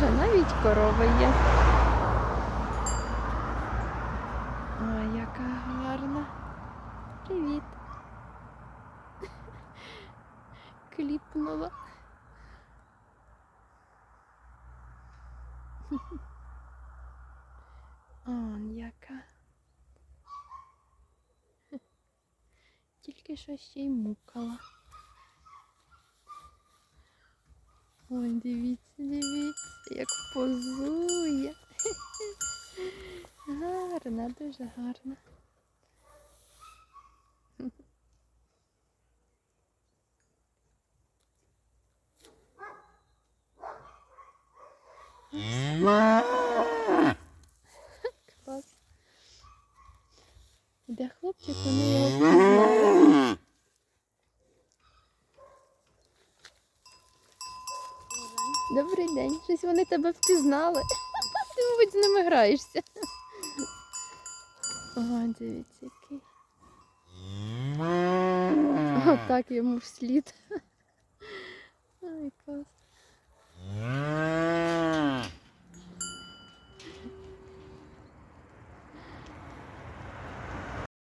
Боже, навіть корова є. Ой, яка гарна. Привіт. Кліпнула. Он яка. Тільки що ще й мукала. Ой, дивіться, дивіться, як позує. Гарна, дуже гарна. Клас. Де хлопчик, вони його Добрий день. Щось вони тебе впізнали. Ти, мабуть, з ними граєшся. О, дивіться, який. Отак йому вслід. Ой, клас.